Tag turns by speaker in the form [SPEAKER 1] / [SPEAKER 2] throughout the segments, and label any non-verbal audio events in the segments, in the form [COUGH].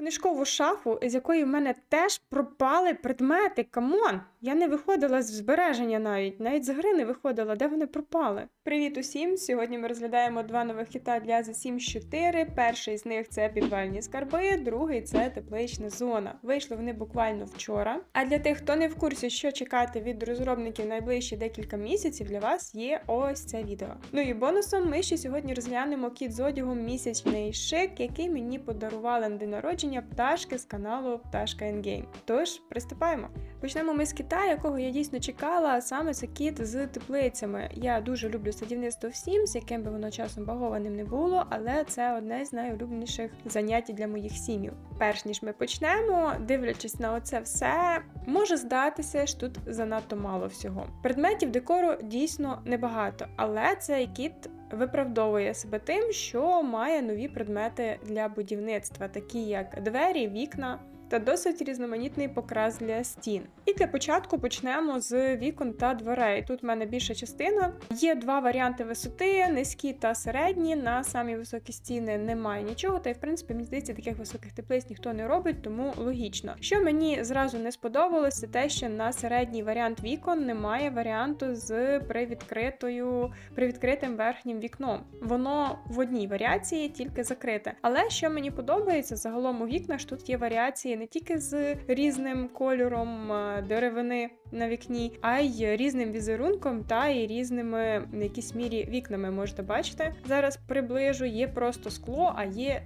[SPEAKER 1] книжкову шафу, з якої в мене теж пропали предмети. Камон! Я не виходила з збереження навіть, навіть з гри не виходила, де вони пропали. Привіт усім! Сьогодні ми розглядаємо два нових хіта для The Sims 4. Перший з них це підвальні скарби, другий це теплична зона. Вийшли вони буквально вчора. А для тих, хто не в курсі, що чекати від розробників найближчі декілька місяців, для вас є ось це відео. Ну і бонусом ми ще сьогодні розглянемо кіт з одягом місячний шик, який мені подарували на день народження пташки з каналу Пташка Енгейм. Тож приступаємо. Почнемо ми з кита, якого я дійсно чекала, саме це кіт з теплицями. Я дуже люблю садівництво в Sims, яким би воно часом багованим не було, але це одне з найулюбленіших занять для моїх сім'їв. Перш ніж ми почнемо, дивлячись на оце все, може здатися, що тут занадто мало всього. Предметів декору дійсно небагато, але цей кіт виправдовує себе тим, що має нові предмети для будівництва, такі як двері, вікна. Та досить різноманітний покрас для стін. І для початку почнемо з вікон та дверей. Тут в мене більша частина. Є два варіанти висоти: низькі та середні. На самі високі стіни немає нічого. Та й в принципі мені здається, таких високих теплиць ніхто не робить, тому логічно. Що мені зразу не сподобалося, те, що на середній варіант вікон немає варіанту з привідкритою, привідкритим верхнім вікном. Воно в одній варіації тільки закрите. Але що мені подобається, загалом у вікнах тут є варіації не тільки з різним кольором е, деревини на вікні, а й різним візерунком та й різними в якійсь мірі вікнами можете бачити. Зараз приближу, є просто скло, а є.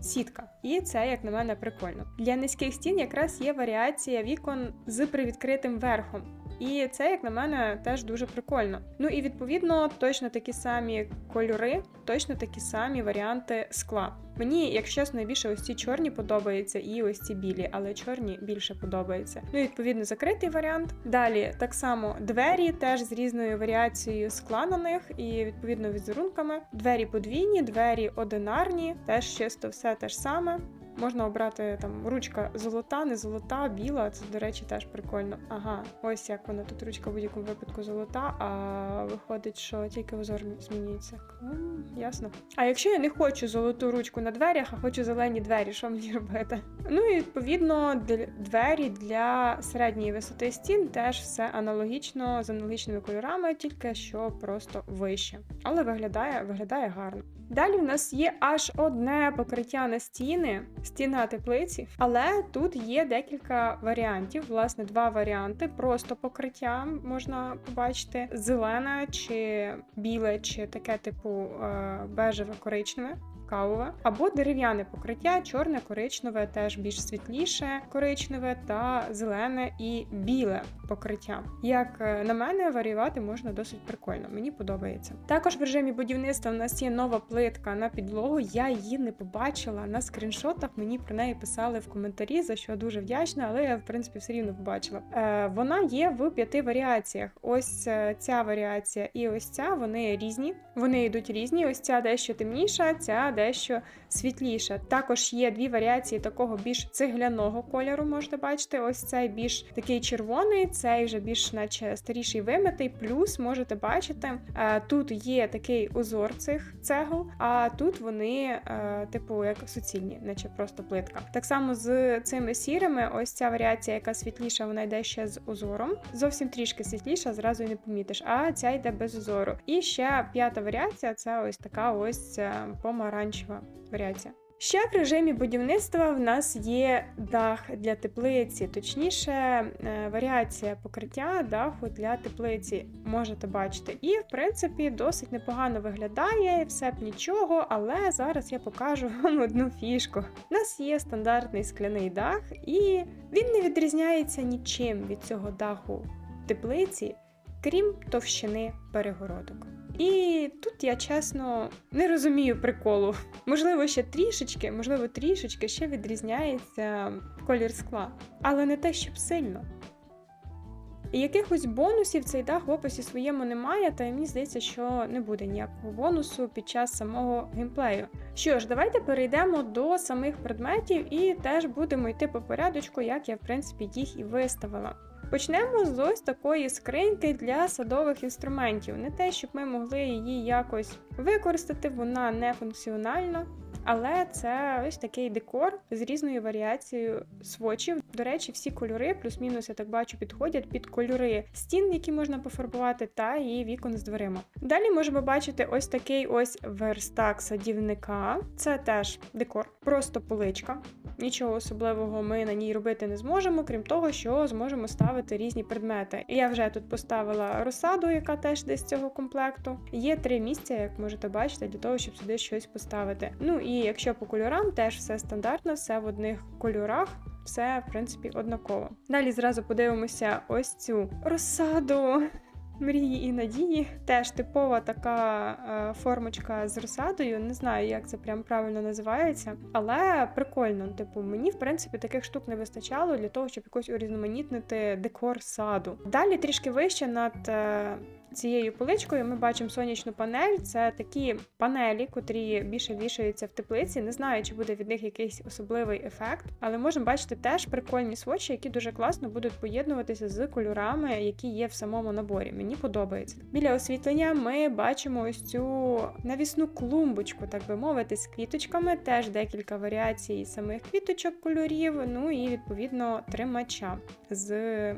[SPEAKER 1] Сітка, і це, як на мене, прикольно. Для низьких стін якраз є варіація вікон з привідкритим верхом. І це, як на мене, теж дуже прикольно. Ну і відповідно точно такі самі кольори, точно такі самі варіанти скла. Мені, якщо чесно, найбільше ось ці чорні подобаються, і ось ці білі, але чорні більше подобаються. Ну і відповідно закритий варіант. Далі так само двері, теж з різною варіацією скла на них, і відповідно візерунками. Двері подвійні, двері одинарні, теж чисто все те ж саме. Можна обрати там ручка золота, не золота, біла. Це, до речі, теж прикольно. Ага, ось як вона тут ручка в будь-якому випадку золота, а виходить, що тільки узор змінюється. М, ясно. А якщо я не хочу золоту ручку на дверях, а хочу зелені двері, що мені робити? Ну і відповідно двері для середньої висоти стін теж все аналогічно з аналогічними кольорами, тільки що просто вище. Але виглядає, виглядає гарно. Далі в нас є аж одне покриття на стіни, стіна теплиці, але тут є декілька варіантів. Власне, два варіанти. Просто покриття можна побачити: зелене чи біле, чи таке типу е, бежеве коричневе. Кавове або дерев'яне покриття, чорне, коричневе, теж більш світліше, коричневе та зелене і біле покриття. Як е, на мене, варіювати можна досить прикольно. Мені подобається. Також в режимі будівництва в нас є нова плитка на підлогу. Я її не побачила на скріншотах. Мені про неї писали в коментарі, за що дуже вдячна, але я в принципі все рівно побачила. Е, Вона є в п'яти варіаціях. Ось е, ця варіація і ось ця вони різні. Вони йдуть різні. Ось ця дещо темніша, ця дещо світліша. Також є дві варіації такого більш цегляного кольору. Можете бачити. Ось цей більш такий червоний, цей вже більш, наче старіший вимитий. Плюс можете бачити, е, тут є такий узор цих цегл, а тут вони, е, типу, як суцільні, наче просто плитка. Так само з цими сірими, ось ця варіація, яка світліша, вона йде ще з узором. Зовсім трішки світліша, зразу і не помітиш. А ця йде без узору. І ще п'ята варіація це ось така ось е, помаранчева варіація. Ще в режимі будівництва в нас є дах для теплиці, точніше, е, варіація покриття даху для теплиці можете бачити. І, в принципі, досить непогано виглядає, все б нічого, але зараз я покажу [LAUGHS] вам одну фішку. У нас є стандартний скляний дах, і він не відрізняється нічим від цього даху теплиці, крім товщини перегородок. І тут я чесно не розумію приколу. Можливо, ще трішечки, можливо, трішечки ще відрізняється колір скла, але не те, щоб сильно. І якихось бонусів цей дах в описі своєму немає, та мені здається, що не буде ніякого бонусу під час самого геймплею. Що ж, давайте перейдемо до самих предметів і теж будемо йти по порядочку, як я, в принципі, їх і виставила. Почнемо з ось такої скриньки для садових інструментів. Не те, щоб ми могли її якось використати, вона не функціональна. Але це ось такий декор з різною варіацією свочів. До речі, всі кольори, плюс-мінус, я так бачу, підходять під кольори стін, які можна пофарбувати, та і вікон з дверима. Далі можемо бачити ось такий ось верстак садівника. Це теж декор, просто поличка. Нічого особливого ми на ній робити не зможемо, крім того, що зможемо ставити різні предмети. І я вже тут поставила розсаду, яка теж десь з цього комплекту. Є три місця, як можете бачити, для того, щоб сюди щось поставити. Ну і якщо по кольорам, теж все стандартно, все в одних кольорах. Все, в принципі, однаково. Далі зразу подивимося ось цю розсаду мрії і надії. Теж типова така е, формочка з розсадою. Не знаю, як це прям правильно називається, але прикольно. Типу, мені в принципі таких штук не вистачало для того, щоб якось урізноманітнити декор саду. Далі трішки вище над. Цією поличкою ми бачимо сонячну панель. Це такі панелі, котрі більше вішаються в теплиці. Не знаю, чи буде від них якийсь особливий ефект, але можемо бачити теж прикольні свочі, які дуже класно будуть поєднуватися з кольорами, які є в самому наборі. Мені подобається. Біля освітлення ми бачимо ось цю навісну клумбочку, так би мовити, з квіточками. Теж декілька варіацій самих квіточок кольорів. Ну і відповідно тримача з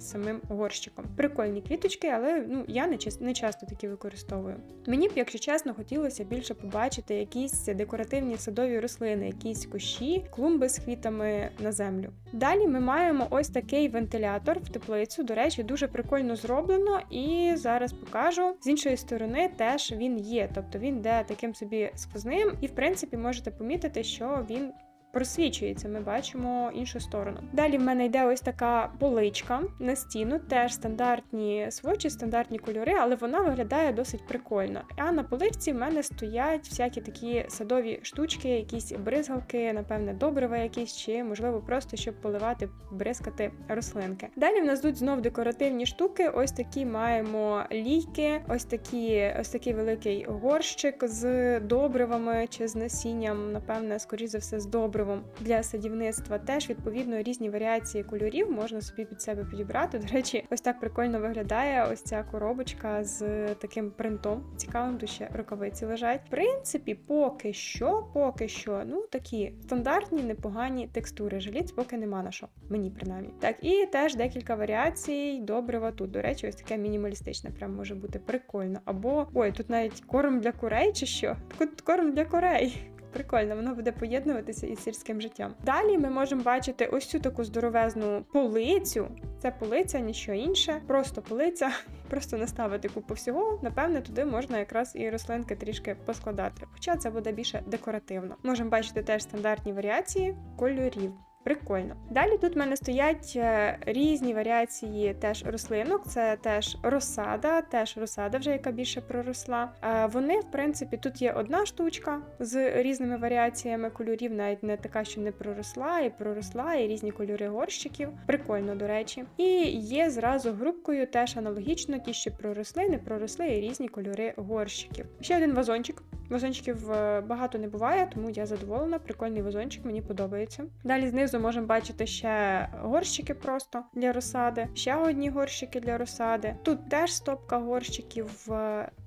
[SPEAKER 1] самим горщиком. Прикольні квіточки, але ну я не часто, не часто такі використовую. Мені б, якщо чесно, хотілося більше побачити якісь декоративні садові рослини, якісь кущі, клумби з квітами на землю. Далі ми маємо ось такий вентилятор в теплицю. До речі, дуже прикольно зроблено, і зараз покажу. З іншої сторони теж він є, тобто він йде таким собі сквозним, і в принципі можете помітити, що він просвічується, ми бачимо іншу сторону. Далі в мене йде ось така поличка на стіну, теж стандартні свочі, стандартні кольори, але вона виглядає досить прикольно. А на поличці в мене стоять всякі такі садові штучки, якісь бризгалки, напевне, добрива якісь, чи можливо просто щоб поливати, бризкати рослинки. Далі в нас тут знов декоративні штуки. Ось такі маємо лійки, ось такі, ось такий великий горщик з добривами чи з насінням, напевне, скоріш за все, з добривами добривом для садівництва. Теж відповідно різні варіації кольорів можна собі під себе підібрати. До речі, ось так прикольно виглядає ось ця коробочка з таким принтом. Цікавим тут ще рукавиці лежать. В принципі, поки що, поки що, ну такі стандартні, непогані текстури. Жаліць поки нема на що. Мені принаймні. Так, і теж декілька варіацій добрива тут. До речі, ось таке мінімалістичне, прям може бути прикольно. Або ой, тут навіть корм для курей, чи що? Тут корм для курей. Прикольно, воно буде поєднуватися із сільським життям. Далі ми можемо бачити ось цю таку здоровезну полицю. Це полиця, нічого інше, просто полиця, [LAUGHS] просто наставити купу всього. Напевне, туди можна якраз і рослинки трішки поскладати. Хоча це буде більше декоративно. Можемо бачити теж стандартні варіації кольорів. Прикольно. Далі тут в мене стоять е, різні варіації теж рослинок. Це теж розсада, теж розсада, вже яка більше проросла. Е, вони, в принципі, тут є одна штучка з різними варіаціями кольорів, навіть не така, що не проросла, і проросла, і різні кольори горщиків. Прикольно, до речі. І є зразу групкою теж аналогічно, ті, що проросли, не проросли, і різні кольори горщиків. Ще один вазончик. Вазончиків е, багато не буває, тому я задоволена. Прикольний вазончик, мені подобається. Далі знизу можемо бачити ще горщики просто для розсади, ще одні горщики для розсади. Тут теж стопка горщиків,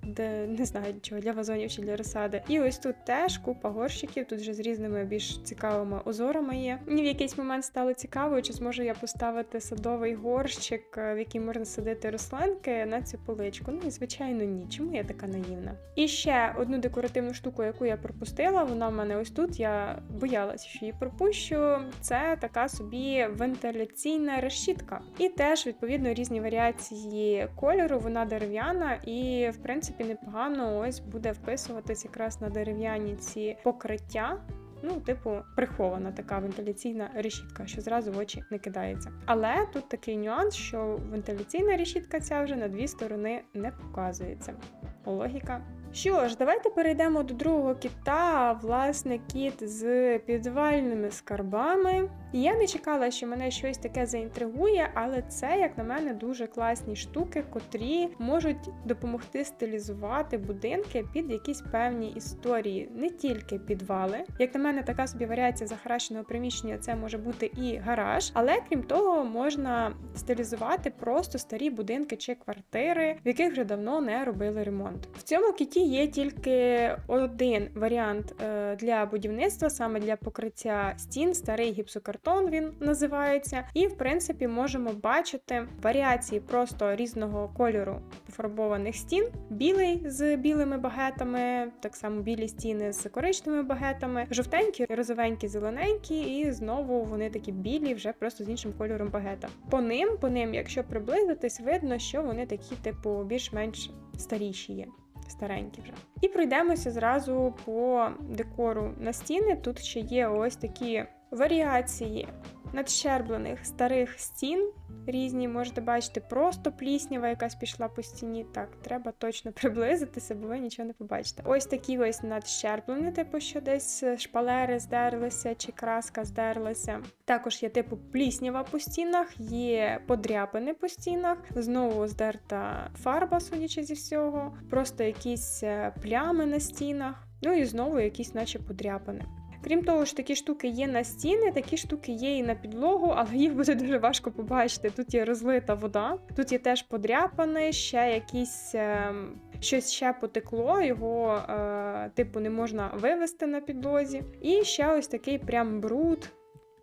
[SPEAKER 1] де не знаю чого, для вазонів чи для розсади. І ось тут теж купа горщиків, тут вже з різними більш цікавими узорами є. Мені в якийсь момент стало цікаво, чи зможу я поставити садовий горщик, е, в який можна садити рослинки на цю поличку. Ну і звичайно, ні. Чому я така наївна? І ще одну декоративну штуку, яку я пропустила, вона в мене ось тут. Я боялася, що її пропущу. Це така собі вентиляційна решітка. І теж, відповідно, різні варіації кольору. Вона дерев'яна, і, в принципі, непогано ось буде вписуватись якраз на дерев'яні ці покриття. Ну, типу, прихована така вентиляційна решітка, що зразу в очі не кидається. Але тут такий нюанс, що вентиляційна решітка ця вже на дві сторони не показується. Логіка що ж, давайте перейдемо до другого кіта, власне, кіт з підвальними скарбами. Я не чекала, що мене щось таке заінтригує, але це, як на мене, дуже класні штуки, котрі можуть допомогти стилізувати будинки під якісь певні історії, не тільки підвали. Як на мене, така собі варіація захаращеного приміщення це може бути і гараж, але крім того, можна стилізувати просто старі будинки чи квартири, в яких вже давно не робили ремонт. В цьому кіті є тільки один варіант е, для будівництва, саме для покриття стін, старий гіпсокартон він називається. І, в принципі, можемо бачити варіації просто різного кольору пофарбованих стін. Білий з білими багетами, так само білі стіни з коричневими багетами, жовтенькі, розовенькі, зелененькі, і знову вони такі білі, вже просто з іншим кольором багета. По ним, по ним, якщо приблизитись, видно, що вони такі, типу, більш-менш старіші є. Старенькі вже. І пройдемося зразу по декору на стіни. Тут ще є ось такі варіації надщерблених старих стін. Різні можете бачити, просто пліснява, якась пішла по стіні. Так, треба точно [LAUGHS] приблизитися, бо ви нічого не побачите. Ось такі ось надщерблені, типу, що десь шпалери здерлися чи краска здерлася. Також є типу пліснява по стінах, є подряпини по стінах, знову здерта фарба, судячи зі всього, просто якісь е, плями на стінах, ну і знову якісь, наче подряпини. Крім того, що такі штуки є на стіни, такі штуки є і на підлогу, але їх буде дуже важко побачити. Тут є розлита вода, тут є теж подряпане, ще якісь. Е Щось ще потекло, його е, типу не можна вивести на підлозі. І ще ось такий прям бруд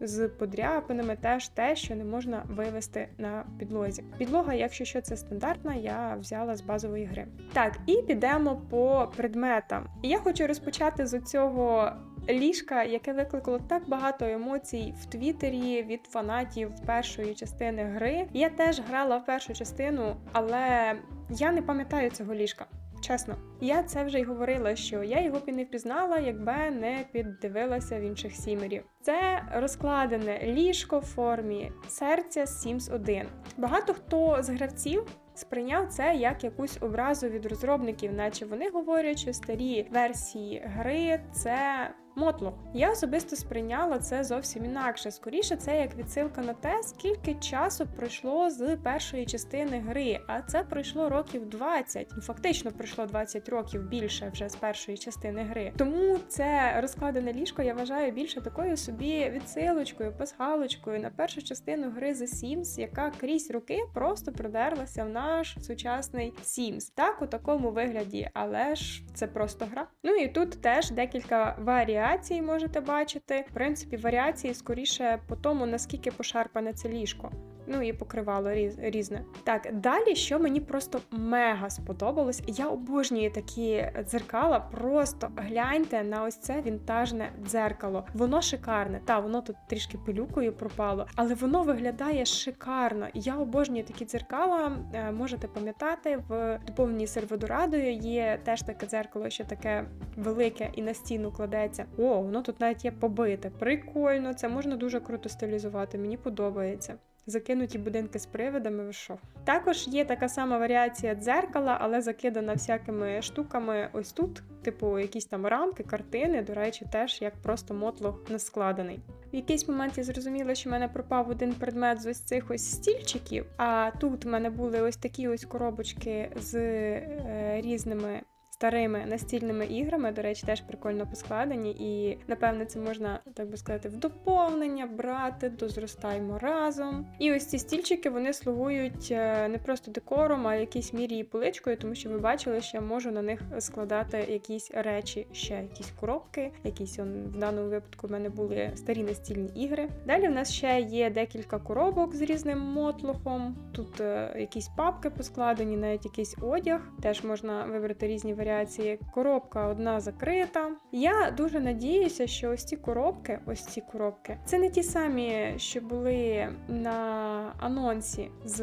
[SPEAKER 1] з подряпинами, теж те, що не можна вивести на підлозі. Підлога, якщо що це стандартна, я взяла з базової гри. Так, і підемо по предметам. Я хочу розпочати з цього ліжка, яке викликало так багато емоцій в Твіттері від фанатів першої частини гри. Я теж грала в першу частину, але я не пам'ятаю цього ліжка. Чесно, я це вже й говорила, що я його б не впізнала, якби не піддивилася в інших сімерів. Це розкладене ліжко в формі серця Sims 1. Багато хто з гравців сприйняв це як якусь образу від розробників, наче вони говорять, що старі версії гри це мотлох. Я особисто сприйняла це зовсім інакше. Скоріше, це як відсилка на те, скільки часу пройшло з першої частини гри, а це пройшло років 20. Ну, фактично пройшло 20 років більше вже з першої частини гри. Тому це розкладене ліжко я вважаю більше такою собі відсилочкою, пасхалочкою на першу частину гри The Sims, яка крізь роки просто продерлася в наш сучасний Sims. Так, у такому вигляді, але ж це просто гра. Ну і тут теж декілька варіацій варіації можете бачити. В принципі, варіації скоріше по тому, наскільки пошарпане це ліжко ну і покривало різ, різне. Так, далі, що мені просто мега сподобалось, я обожнюю такі дзеркала. Просто гляньте на ось це вінтажне дзеркало. Воно шикарне. Та, воно тут трішки пилюкою пропало, але воно виглядає шикарно. Я обожнюю такі дзеркала. Е, можете пам'ятати, в доповненій серводорадою є теж таке дзеркало, що таке велике і на стіну кладеться. О, воно тут навіть є побите. Прикольно, це можна дуже круто стилізувати. Мені подобається закинуті будинки з привидами. Ви що? Також є така сама варіація дзеркала, але закидана всякими штуками ось тут, типу якісь там рамки, картини. До речі, теж як просто мотлох не складений. В якийсь момент я зрозуміла, що в мене пропав один предмет з ось цих ось стільчиків. А тут в мене були ось такі ось коробочки з е, різними старими настільними іграми, до речі, теж прикольно поскладені, і напевне це можна так би сказати в доповнення брати, дозростаємо разом. І ось ці стільчики вони слугують е, не просто декором, а якійсь мірі і поличкою, тому що ви бачили, що я можу на них складати якісь речі, ще якісь коробки, якісь он, в даному випадку в мене були старі настільні ігри. Далі в нас ще є декілька коробок з різним мотлохом. Тут е, якісь папки поскладені, навіть якийсь одяг. Теж можна вибрати різні варіанти варіації. Коробка одна закрита. Я дуже надіюся, що ось ці коробки, ось ці коробки, це не ті самі, що були на анонсі з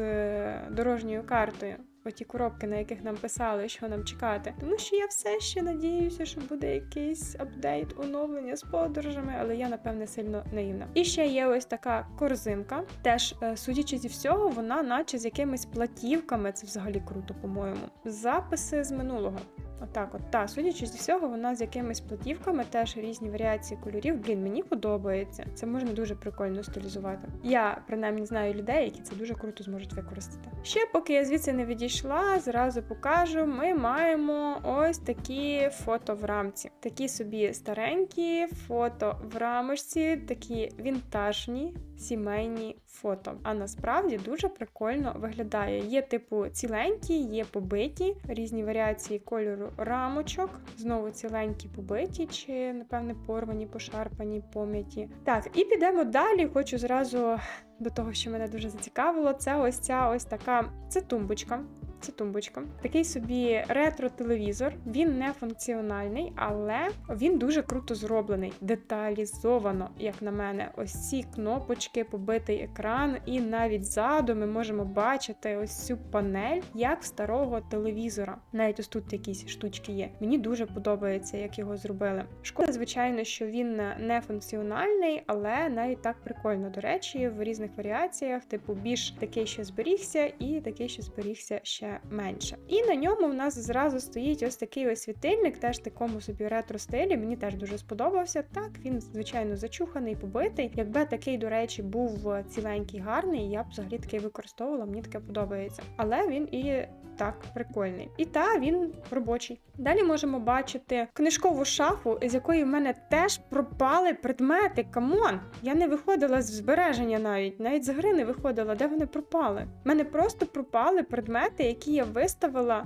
[SPEAKER 1] дорожньою картою. Оті коробки, на яких нам писали, що нам чекати. Тому що я все ще надіюся, що буде якийсь апдейт, оновлення з подорожами, але я, напевне, сильно наївна. І ще є ось така корзинка. Теж, е, судячи зі всього, вона, наче з якимись платівками, це взагалі круто, по-моєму. Записи з минулого. Отак, от та судячи зі всього, вона з якимись платівками, теж різні варіації кольорів. Блін, мені подобається. Це можна дуже прикольно стилізувати. Я принаймні знаю людей, які це дуже круто зможуть використати. Ще поки я звідси не відійшла, зразу покажу. Ми маємо ось такі фото в рамці. Такі собі старенькі фото в рамочці, такі вінтажні сімейні фото. А насправді дуже прикольно виглядає. Є типу ціленькі, є побиті, різні варіації кольору рамочок, знову ціленькі побиті, чи, напевне, порвані, пошарпані, пом'яті. Так, і підемо далі. Хочу зразу до того, що мене дуже зацікавило. Це ось ця ось така це тумбочка. Це тумбочка. Такий собі ретро-телевізор. Він не функціональний, але він дуже круто зроблений, деталізовано, як на мене. Ось ці кнопочки, побитий екран, і навіть ззаду ми можемо бачити ось цю панель, як старого телевізора. Навіть ось тут якісь штучки є. Мені дуже подобається, як його зробили. Шкода, звичайно, що він не функціональний, але навіть так прикольно. До речі, в різних варіаціях, типу, більш такий, що зберігся, і такий, що зберігся ще менше. І на ньому в нас зразу стоїть ось такий ось світильник, теж такому собі ретро стилі. Мені теж дуже сподобався. Так, він, звичайно, зачуханий, побитий. Якби такий, до речі, був ціленький, гарний, я б взагалі такий використовувала, мені таке подобається. Але він і так прикольний. І та він робочий. Далі можемо бачити книжкову шафу, з якої в мене теж пропали предмети. Камон! Я не виходила з збереження навіть, навіть з гри не виходила, де вони пропали. У мене просто пропали предмети, які я виставила.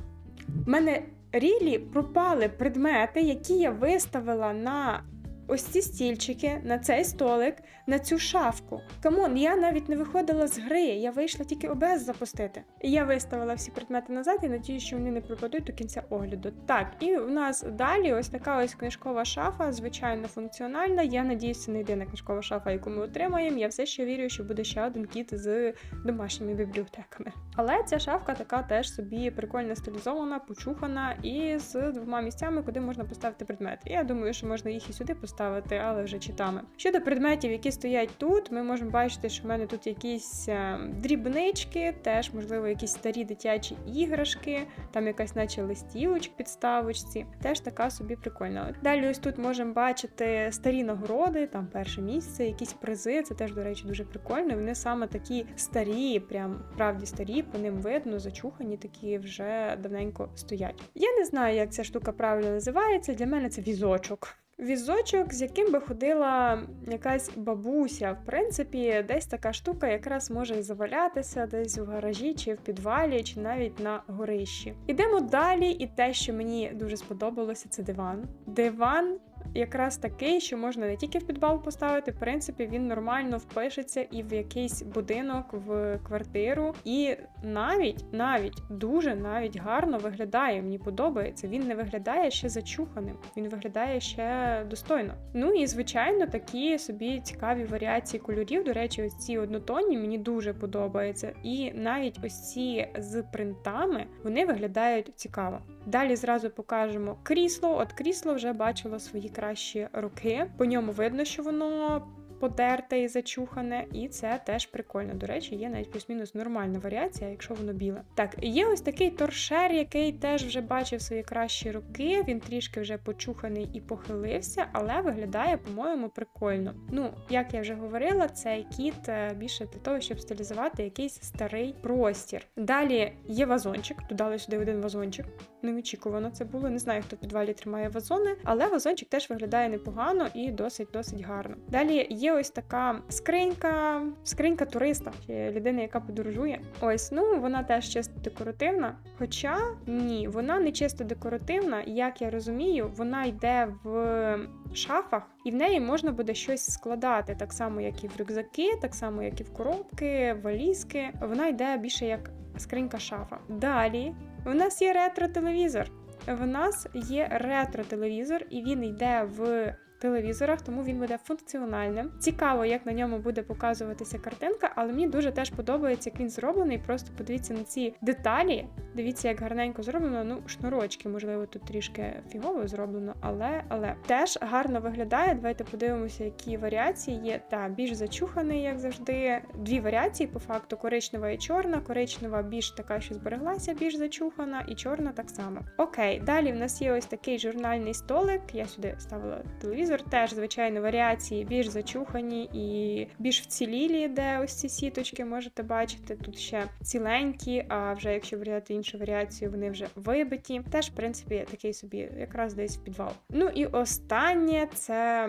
[SPEAKER 1] У мене рілі пропали предмети, які я виставила на ось ці стільчики, на цей столик, на цю шафку. Камон, я навіть не виходила з гри, я вийшла тільки ОБС запустити. Я виставила всі предмети назад і надію, що вони не пропадуть до кінця огляду. Так, і в нас далі ось така ось книжкова шафа, звичайно, функціональна. Я надіюся, не єдина книжкова шафа, яку ми отримаємо. Я все ще вірю, що буде ще один кіт з домашніми бібліотеками. Але ця шафка така теж собі прикольно стилізована, почухана і з двома місцями, куди можна поставити предмети. Я думаю, що можна їх і сюди поставити, але вже читами. Щодо предметів, які стоять тут, ми можемо бачити, що в мене тут якісь е, дрібнички, теж, можливо, якісь старі дитячі іграшки, там якась, наче листівочка підставочці. Теж така собі прикольна. Далі, ось тут можемо бачити старі нагороди, там перше місце, якісь призи. Це теж, до речі, дуже прикольно. Вони саме такі старі, прям правді старі, по ним видно, зачухані, такі вже давненько стоять. Я не знаю, як ця штука правильно називається. Для мене це візочок. Візочок, з яким би ходила якась бабуся. В принципі, десь така штука якраз може завалятися десь в гаражі, чи в підвалі, чи навіть на горищі. Ідемо далі, і те, що мені дуже сподобалося, це диван. Диван. Якраз такий, що можна не тільки в підвал поставити, в принципі, він нормально впишеться і в якийсь будинок, в квартиру, і навіть навіть дуже навіть гарно виглядає. Мені подобається. Він не виглядає ще зачуханим, він виглядає ще достойно. Ну і звичайно, такі собі цікаві варіації кольорів. До речі, ось ці однотонні мені дуже подобаються. І навіть ось ці з принтами вони виглядають цікаво. Далі зразу покажемо крісло. От крісло вже бачило свої кращі роки. По ньому видно, що воно потерте і зачухане, і це теж прикольно. До речі, є навіть плюс-мінус нормальна варіація, якщо воно біле. Так, є ось такий торшер, який теж вже бачив свої кращі роки. Він трішки вже почуханий і похилився, але виглядає, по-моєму, прикольно. Ну, як я вже говорила, цей кіт е, більше для того, щоб стилізувати якийсь старий простір. Далі є вазончик, додали сюди один вазончик. Неочікувано це було. Не знаю, хто в підвалі тримає вазони, але вазончик теж виглядає непогано і досить-досить гарно. Далі є ось така скринька, скринька туриста чи людини, яка подорожує. Ось, ну вона теж чисто декоративна. Хоча ні, вона не чисто декоративна, як я розумію, вона йде в шафах, і в неї можна буде щось складати, так само, як і в рюкзаки, так само, як і в коробки, валізки. Вона йде більше як скринька шафа. Далі у нас є ретро-телевізор. В нас є ретро-телевізор, і він йде в телевізорах, тому він буде функціональним. Цікаво, як на ньому буде показуватися картинка, але мені дуже теж подобається, як він зроблений. Просто подивіться на ці деталі. Дивіться, як гарненько зроблено. Ну, шнурочки, можливо, тут трішки фігово зроблено, але але теж гарно виглядає. Давайте подивимося, які варіації є. Та більш зачуханий, як завжди. Дві варіації, по факту: коричнева і чорна. Коричнева більш така, що збереглася, більш зачухана, і чорна так само. Окей, далі в нас є ось такий журнальний столик. Я сюди ставила телевізор. Теж, звичайно, варіації більш зачухані і більш вцілілі, де ось ці сіточки можете бачити. Тут ще ціленькі, а вже якщо брати іншу варіацію, вони вже вибиті. Теж, в принципі, такий собі, якраз десь в підвал. Ну і останнє це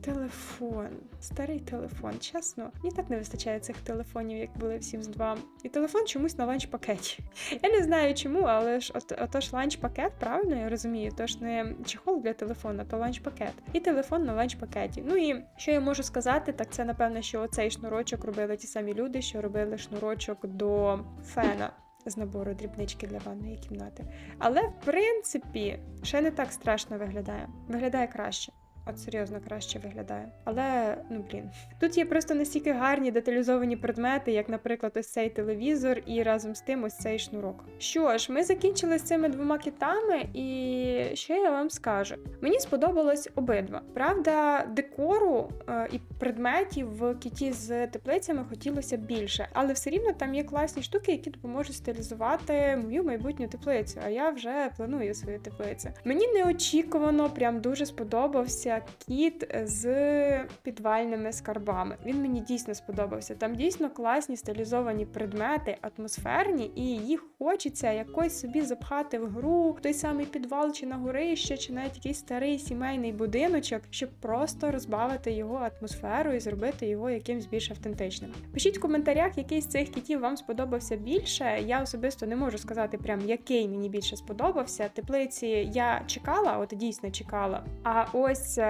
[SPEAKER 1] Телефон, старий телефон, чесно. Мені так не вистачає цих телефонів, як були в Sims 2. І телефон чомусь на ланч-пакеті. [LAUGHS] Я не знаю чому, але ж от, отож ланч-пакет, правильно я розумію, тож не чехол для телефона, то ланч-пакет. І телефон на ланч-пакеті. Ну і що я можу сказати, так це напевно, що оцей шнурочок робили ті самі люди, що робили шнурочок до фена. З набору дрібнички для ванної кімнати. Але, в принципі, ще не так страшно виглядає. Виглядає краще. От серйозно краще виглядає. Але, ну блін. Тут є просто настільки гарні деталізовані предмети, як, наприклад, ось цей телевізор, і разом з тим ось цей шнурок. Що ж, ми закінчили з цими двома китами, і що я вам скажу? Мені сподобалось обидва. Правда, декору е, і предметів в кіті з теплицями хотілося більше, але все рівно там є класні штуки, які допоможуть стилізувати мою майбутню теплицю. А я вже планую свою теплицю. Мені неочікувано, прям дуже сподобався кіт з підвальними скарбами. Він мені дійсно сподобався. Там дійсно класні стилізовані предмети, атмосферні, і їх хочеться якось собі запхати в гру, в той самий підвал чи на горище, чи навіть якийсь старий сімейний будиночок, щоб просто розбавити його атмосферу і зробити його якимсь більш автентичним. Пишіть в коментарях, який з цих кітів вам сподобався більше. Я особисто не можу сказати, прям який мені більше сподобався. Теплиці я чекала, от дійсно чекала. А ось е,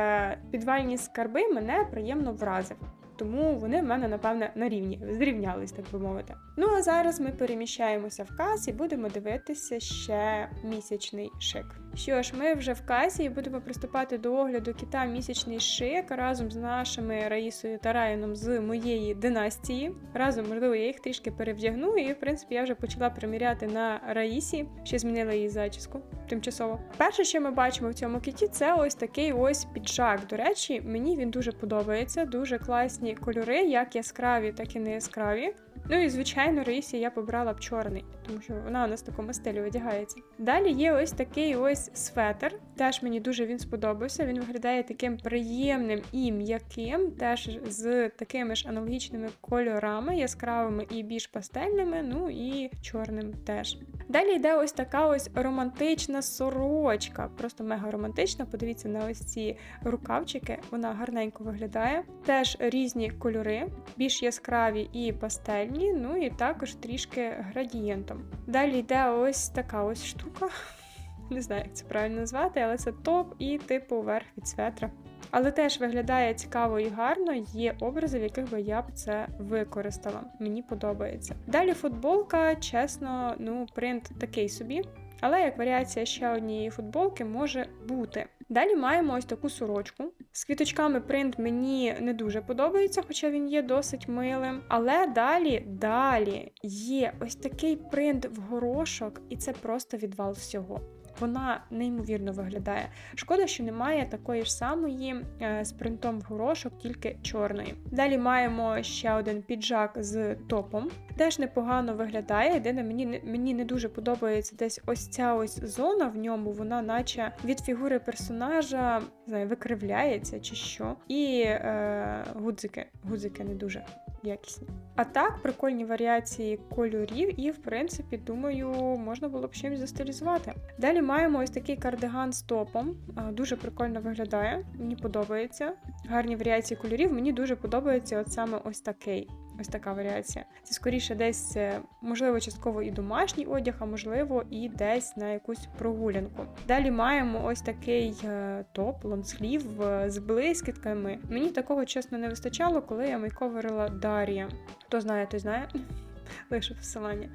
[SPEAKER 1] підвальні скарби мене приємно вразив. Тому вони в мене, напевне, на рівні, зрівнялись, так би мовити. Ну а зараз ми переміщаємося в кас і будемо дивитися ще місячний шик. Що ж, ми вже в касі і будемо приступати до огляду кита місячний шик разом з нашими Раїсою та Райаном з моєї династії. Разом, можливо, я їх трішки перевдягну, і в принципі я вже почала приміряти на Раїсі, ще змінила її зачіску тимчасово. Перше, що ми бачимо в цьому кіті, це ось такий ось піджак. До речі, мені він дуже подобається, дуже класні кольори, як яскраві, так і не яскраві. Ну і звичайно, Раїсі я побрала б чорний, тому що вона у нас в такому стилі одягається. Далі є ось такий ось светр. Теж мені дуже він сподобався. Він виглядає таким приємним і м'яким, теж з такими ж аналогічними кольорами, яскравими і більш пастельними, ну і чорним теж. Далі йде ось така ось романтична сорочка, просто мега романтична. Подивіться на ось ці рукавчики, вона гарненько виглядає. Теж різні кольори, більш яскраві і пастельні, ну і також трішки градієнтом. Далі йде ось така ось штука. [LAUGHS] Не знаю, як це правильно назвати, але це топ і типу верх від светра. Але теж виглядає цікаво і гарно, є образи, в яких би я б це використала. Мені подобається. Далі футболка, чесно, ну, принт такий собі. Але як варіація ще однієї футболки може бути. Далі маємо ось таку сорочку. З квіточками принт мені не дуже подобається, хоча він є досить милим. Але далі, далі є ось такий принт в горошок, і це просто відвал всього. Вона неймовірно виглядає. Шкода, що немає такої ж самої е, з принтом горошок, тільки чорної. Далі маємо ще один піджак з топом. Теж непогано виглядає. Єдине, мені мені не дуже подобається десь ось ця ось зона в ньому, вона наче від фігури персонажа не знаю, викривляється чи що. І е, гудзики. Гудзики не дуже якісні. А так, прикольні варіації кольорів, і, в принципі, думаю, можна було б чимось застилізувати. Далі маємо ось такий кардиган з топом. Дуже прикольно виглядає, мені подобається. Гарні варіації кольорів. Мені дуже подобається от саме ось такий. Ось така варіація. Це скоріше десь, е, можливо, частково і домашній одяг, а можливо, і десь на якусь прогулянку. Далі маємо ось такий е, топ, лонслів е, з блискітками. Мені такого чесно не вистачало, коли я мейковерила Дар'я. Хто знає, той знає. [LAUGHS] Лише посилання.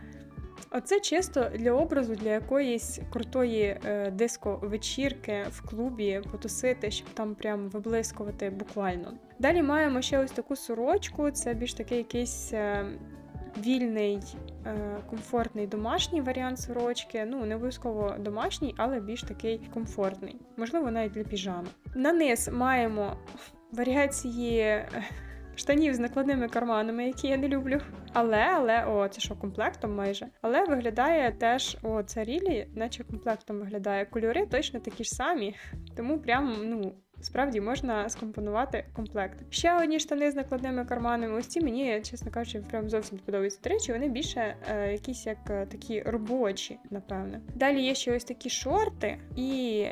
[SPEAKER 1] Оце чисто для образу, для якоїсь крутої е, диско-вечірки в клубі потусити, щоб там прям виблискувати буквально. Далі маємо ще ось таку сорочку, це більш такий якийсь е, вільний, е, комфортний домашній варіант сорочки. Ну, не обов'язково домашній, але більш такий комфортний. Можливо, навіть для піжами. На низ маємо варіації штанів з накладними карманами, які я не люблю. Але, але, о, це що, комплектом майже. Але виглядає теж, о, це рілі, наче комплектом виглядає. Кольори точно такі ж самі. Тому прям, ну. Справді можна скомпонувати комплект. Ще одні штани з накладними карманами. Ось ці мені, чесно кажучи, прям зовсім подобаються. До речі, вони більше е, якісь як е, такі робочі, напевне. Далі є ще ось такі шорти, і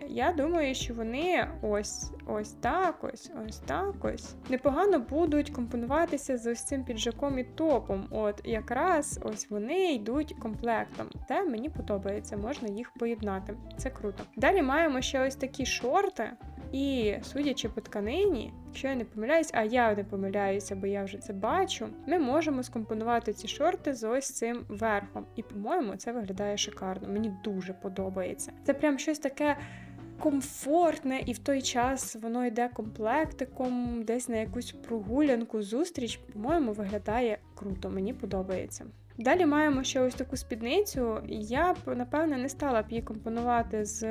[SPEAKER 1] я думаю, що вони ось ось так ось, ось так ось непогано будуть компонуватися з ось цим піджаком і топом. От якраз ось вони йдуть комплектом. Те мені подобається, можна їх поєднати. Це круто. Далі маємо ще ось такі шорти. І судячи по тканині, якщо я не помиляюсь, а я не помиляюся, бо я вже це бачу, ми можемо скомпонувати ці шорти з ось цим верхом. І, по-моєму, це виглядає шикарно. Мені дуже подобається. Це прям щось таке. Комфортне, і в той час воно йде комплектиком, десь на якусь прогулянку, зустріч, по-моєму, виглядає круто, мені подобається. Далі маємо ще ось таку спідницю. Я б, напевне, не стала б її компонувати з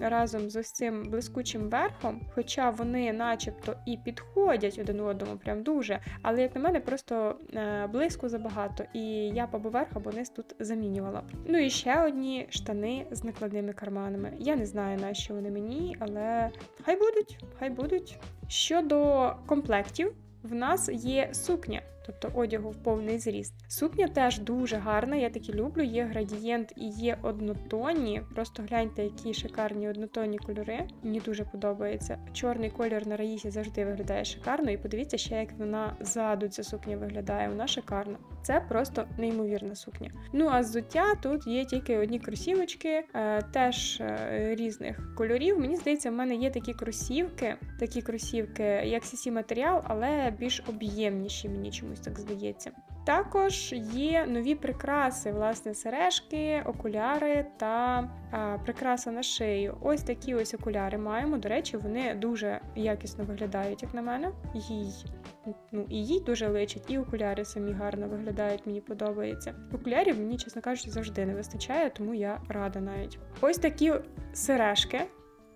[SPEAKER 1] разом з ось цим блискучим верхом, хоча вони начебто і підходять один одному, прям дуже. Але, як на мене, просто е, близько забагато. І я б або верх, або низ тут замінювала б. Ну і ще одні штани з накладними карманами. Я не знаю, на що вони мені, але хай будуть, хай будуть. Щодо комплектів, в нас є сукня тобто одягу в повний зріст. Сукня теж дуже гарна, я такі люблю. Є градієнт і є однотонні. Просто гляньте, які шикарні однотонні кольори. Мені дуже подобається. Чорний колір на раїсі завжди виглядає шикарно. І подивіться ще, як вона ззаду ця сукня виглядає. Вона шикарна. Це просто неймовірна сукня. Ну а зуття тут є тільки одні кросівочки, е, теж е, різних кольорів. Мені здається, в мене є такі кросівки, такі кросівки, як CC матеріал, але більш об'ємніші мені чомусь так здається. Також є нові прикраси, власне, сережки, окуляри та а, прикраса на шию. Ось такі ось окуляри маємо. До речі, вони дуже якісно виглядають, як на мене. Їй ну і їй дуже личить, і окуляри самі гарно виглядають, мені подобається. Окулярів мені, чесно кажучи, завжди не вистачає, тому я рада навіть. Ось такі сережки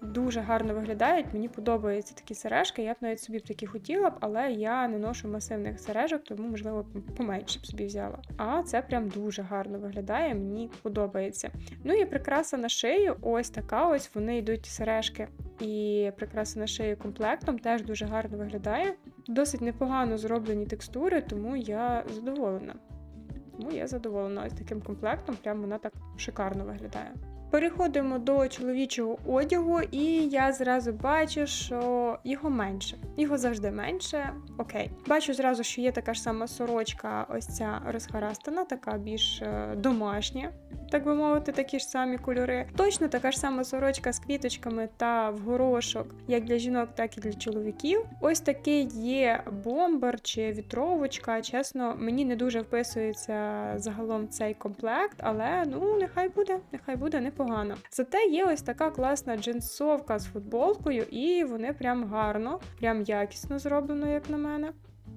[SPEAKER 1] дуже гарно виглядають. Мені подобаються такі сережки. Я б навіть собі б такі хотіла б, але я не ношу масивних сережок, тому, можливо, поменше б собі взяла. А це прям дуже гарно виглядає, мені подобається. Ну і прикраса на шию, ось така ось вони йдуть сережки. І прикраса на шию комплектом теж дуже гарно виглядає. Досить непогано зроблені текстури, тому я задоволена. Тому я задоволена ось таким комплектом, прям вона так шикарно виглядає. Переходимо до чоловічого одягу, і я зразу бачу, що його менше. Його завжди менше. Окей. Бачу зразу, що є така ж сама сорочка, ось ця розхарастана, така більш е, домашня так би мовити, такі ж самі кольори. Точно така ж сама сорочка з квіточками та в горошок, як для жінок, так і для чоловіків. Ось такий є бомбер чи вітровочка. Чесно, мені не дуже вписується загалом цей комплект, але ну нехай буде, нехай буде непогано. Зате є ось така класна джинсовка з футболкою, і вони прям гарно, прям якісно зроблено, як на мене.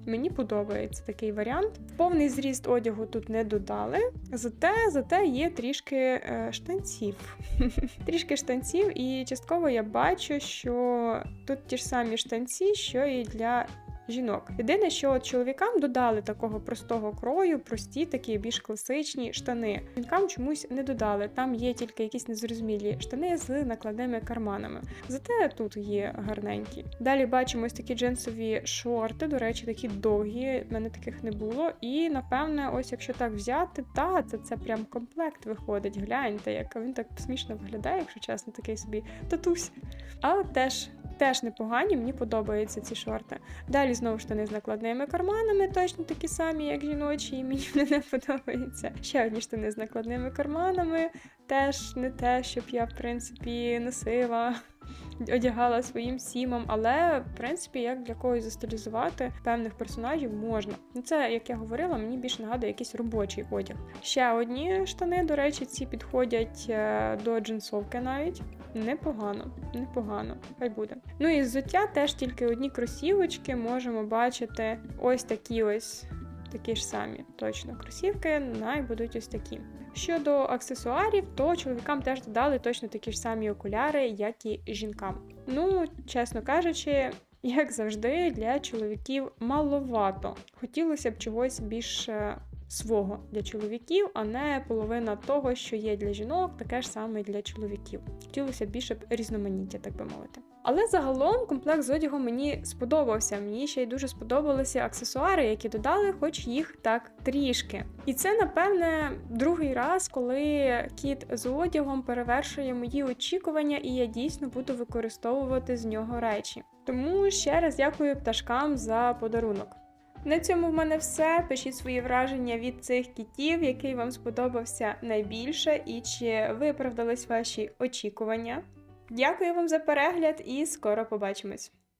[SPEAKER 1] Мені подобається такий варіант. Повний зріст одягу тут не додали, зате зате є трішки е, штанців. [LAUGHS] трішки штанців, і частково я бачу, що тут ті ж самі штанці, що і для жінок. Єдине, що от чоловікам додали такого простого крою, прості, такі більш класичні штани. Жінкам чомусь не додали. Там є тільки якісь незрозумілі штани з накладними карманами. Зате тут є гарненькі. Далі бачимо ось такі джинсові шорти, до речі, такі довгі. мене таких не було. І напевне, ось якщо так взяти, та це це прям комплект виходить. Гляньте, як він так смішно виглядає, якщо чесно, такий собі татусь. Але теж Теж непогані, мені подобаються ці шорти. Далі знову штани з накладними карманами, точно такі самі, як жіночі, і мені вони не подобаються. Ще одні штани з накладними карманами. Теж не те, щоб я, в принципі, носила. Одягала своїм сімом, але в принципі, як для когось застилізувати певних персонажів можна. Ну це, як я говорила, мені більше нагадує якийсь робочий одяг. Ще одні штани, до речі, ці підходять е, до джинсовки навіть. Непогано, непогано, хай буде. Ну і взуття теж тільки одні кросівочки можемо бачити ось такі ось. Такі ж самі, точно, кросівки, най будуть ось такі. Щодо аксесуарів, то чоловікам теж додали точно такі ж самі окуляри, як і жінкам. Ну, чесно кажучи, як завжди, для чоловіків маловато. Хотілося б чогось більш свого для чоловіків, а не половина того, що є для жінок, таке ж саме для чоловіків. Хотілося більше б різноманіття, так би мовити. Але загалом комплект з одягом мені сподобався. Мені ще й дуже сподобалися аксесуари, які додали, хоч їх так трішки. І це, напевне, другий раз, коли кіт з одягом перевершує мої очікування, і я дійсно буду використовувати з нього речі. Тому ще раз дякую пташкам за подарунок. На цьому в мене все. Пишіть свої враження від цих кітів, який вам сподобався найбільше, і чи виправдались ваші очікування. Дякую вам за перегляд і скоро побачимось!